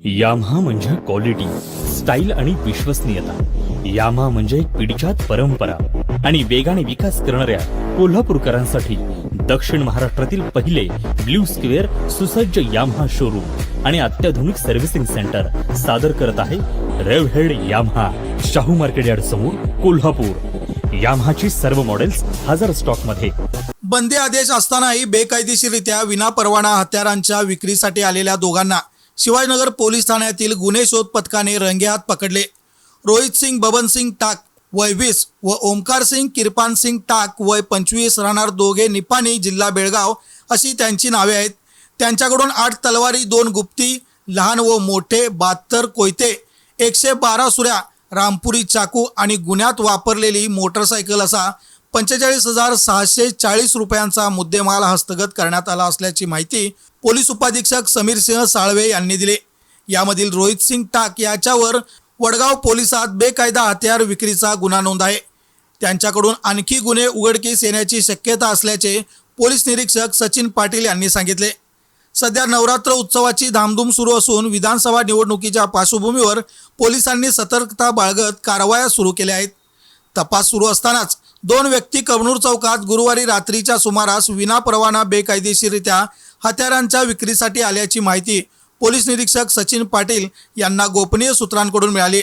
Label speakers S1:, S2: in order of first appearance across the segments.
S1: याम्हा म्हणजे quality style आणि विश्वसनीयता. याम्हा म्हणजे एक पिढीजात परंपरा आणि वेगाने विकास करणाऱ्या कोल्हापूरकरांसाठी दक्षिण महाराष्ट्रातील पहिले ब्ल्यू स्क्वेअर सुसज्ज याम्हा शोरूम आणि अत्याधुनिक सर्व्हिसिंग सेंटर सादर करत आहे revhead Yamaha Shahu market yard समोर कोल्हापूर. याम्हाची सर्व मॉडेल्स हजार स्टॉकमध्ये
S2: बंदी आदेश असतानाही बेकायदेशीररित्या विनापरवाना हत्यारांच्या विक्रीसाठी आलेल्या दोघांना शिवाजीनगर पोलीस ठाण्यातील गुन्हे शोध पथकाने रंगेहात पकडले. रोहित सिंग बबन सिंग टाक वय वीस व ओमकार सिंग किरपान सिंग टाक वय पंचवीस राहणार दोघे निपाणी जिल्हा बेळगाव अशी त्यांची नावे आहेत. त्यांच्याकडून आठ तलवारी दोन गुप्ती लहान व मोठे बहात्तर कोयते एकशे बारा सुऱ्या रामपुरी चाकू आणि गुन्ह्यात वापरलेली मोटरसायकल असा पंचेचाळीस हजार सहाशे चाळीस रुपयांचा मुद्देमाल हस्तगत करण्यात आला असल्याची माहिती पोलीस उपाधीक्षक समीर सिंह साळवे यांनी दिली. यामधील रोहित सिंग टाक याच्यावर वडगाव पोलिसात बेकायदा हत्यार विक्रीचा गुन्हा नोंद आहे. त्यांच्याकडून आणखी गुन्हे उघडकीस येण्याची शक्यता असल्याचे पोलीस निरीक्षक सचिन पाटील यांनी सांगितले. सध्या नवरात्र उत्सवाची धामधूम सुरू असून विधानसभा निवडणुकीच्या पार्श्वभूमीवर पोलिसांनी सतर्कता बाळगत कारवाया सुरू केल्या आहेत. तपास सुरू असतानाच दोन व्यक्ती कबनूर चौकात गुरुवारी रात्रीच्या सुमारास विनापरवाना बेकायदेशीररित्या हत्यारांच्या विक्रीसाठी आल्याची माहिती पोलीस निरीक्षक सचिन पाटील यांना गोपनीय सूत्रांकडून मिळाली.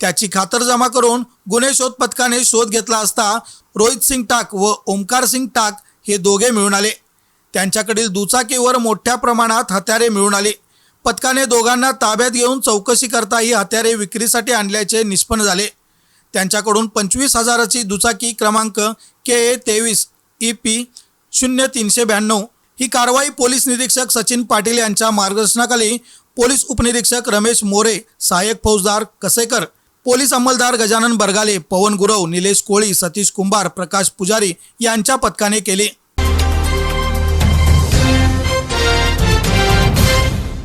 S2: त्याची खातरजमा करून गुन्हे शोध पथकाने शोध घेतला असता रोहित सिंग टाक व ओमकार सिंग टाक हे दोघे मिळून आले. त्यांच्याकडील दुचाकीवर मोठ्या प्रमाणात हत्यारे मिळून आले. पथकाने दोघांना ताब्यात घेऊन चौकशी करता ही हत्यारे विक्रीसाठी आणल्याचे निष्पन्न झाले. त्यांच्याकडून पंचवीस हजाराची दुचाकी क्रमांक के ए तेवीस ई पी शून्य तीनशे ब्याण्णव ही कारवाई पोलीस निरीक्षक सचिन पाटील यांच्या मार्गदर्शनाखाली पोलीस उपनिरीक्षक रमेश मोरे सहाय्यक फौजदार कसेकर पोलीस अंमलदार गजानन बरगाले पवन गुरव निलेश कोळी सतीश कुंभार प्रकाश पुजारी यांच्या पथकाने केले.